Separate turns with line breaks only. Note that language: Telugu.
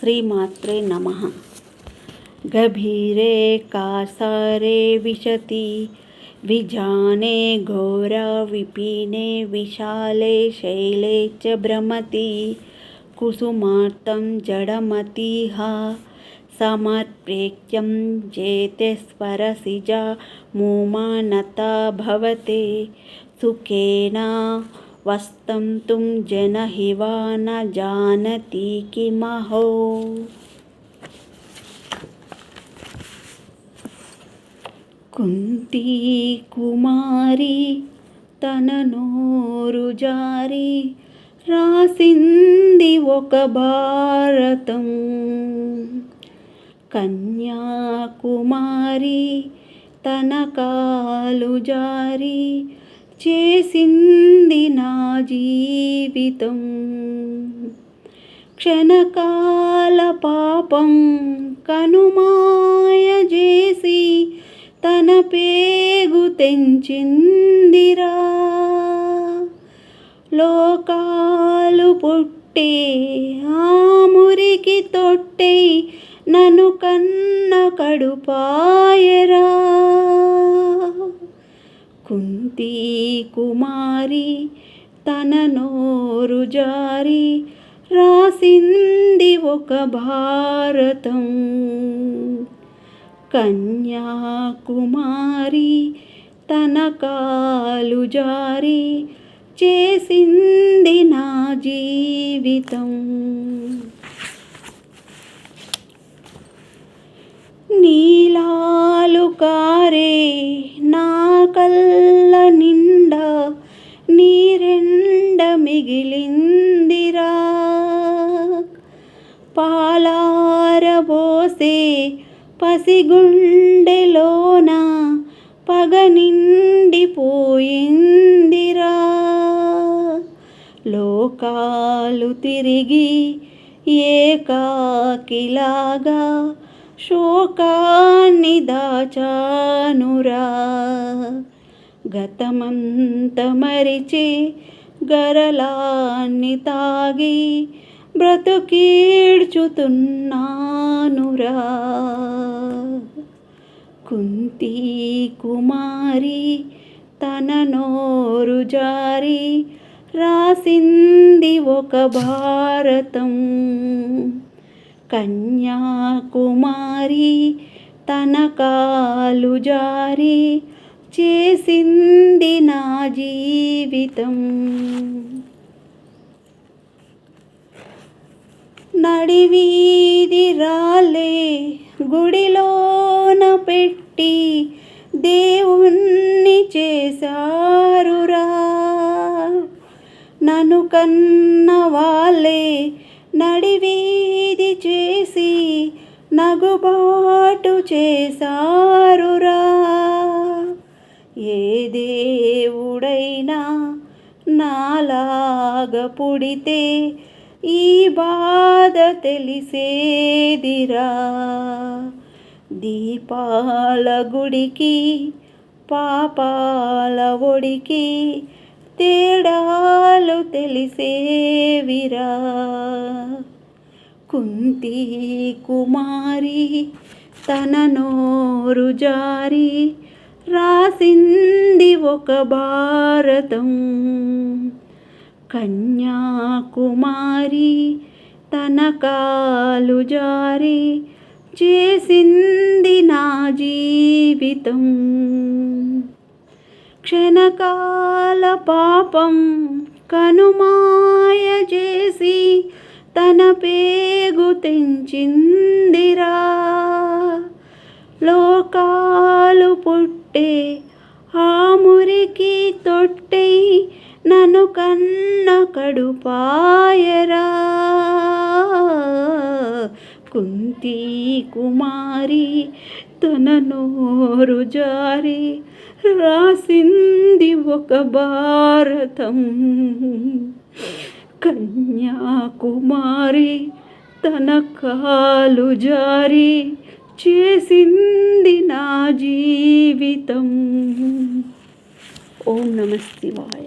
श्रीमात्रे नमः। गभीरे कासारे विशति, विजाने घोरा विपिने विशाले शैले च भ्रमति कुसुमार्तं जडमतिः समर्प्रेक्यं जेते स्वरसिजा, मुमानता भवते, सुखेना वस्तन्तुं जनहिवा न जानति किमहो కుంతీ కుమారి తన నోరు జారి రాసింది ఒక భారతం కన్యాకుమారి తన కాలు జారి చేసింది నా జీవితం. క్షణకాల పాపం కనుమాయ చేసి తన పేగు తెంచిందిరా. లోకాలు పుట్టే ఆ మురికి తొట్టె నన్ను కన్న కడుపాయరా. కుంతి కుమారి తన నోరు జారి రాసింది ఒక భారతం. కన్యాకుమారి తన కాలు జారి చేసింది నా జీవితం. నీలాలు కారే నా కల్ నిండా నీరెండ మిగిలిందిరా. పాలారబోసే పసిగుండెలోన పగ నిండిపోయిందిరా. లోకాలు తిరిగి ఏకాకిలాగా శోకాన్ని దాచానురా. గతమంత మరిచి గరలాన్ని తాగి బ్రతుకీడ్చుతున్నానురా. కుంతి కుమారి తన నోరు జారి రాసింది ఒక భారతం. కన్యాకుమారి తన కాలు జారి చేసింది నా జీవితం. నడివీది రాలే గుడిలోన పెట్టి దేవుణ్ణి చేశారురా. నన్ను కన్న వాళ్ళే నడివీది చేసి నగుబాటు చేశారురా. ఏ దేవుడైనా నాలాగ పుడితే ఈ బాధ తెలిసేదిరా. దీపాల గుడికి పాపాల ఒడికి తేడాలు తెలిసేవిరా. కుంతి కుమారి తన నోరు జారి రాసింది ఒక భారతం. కన్యాకుమారి తన కాలు జారి చేసింది నా జీవితం. క్షణకాల పాపం కనుమాయ చేసి తన పేగు తెంచిందిరా. లోకాలు పుట్టి మురికి తొట్టె నన్ను కన్న కడుపాయరా. కుంతి కుమారి తన నోరు జారి రాసింది ఒక భారతం. కన్యాకుమారి తన కాలు జారి చేసింది నా జీవితం. ఓం నమ శివాయ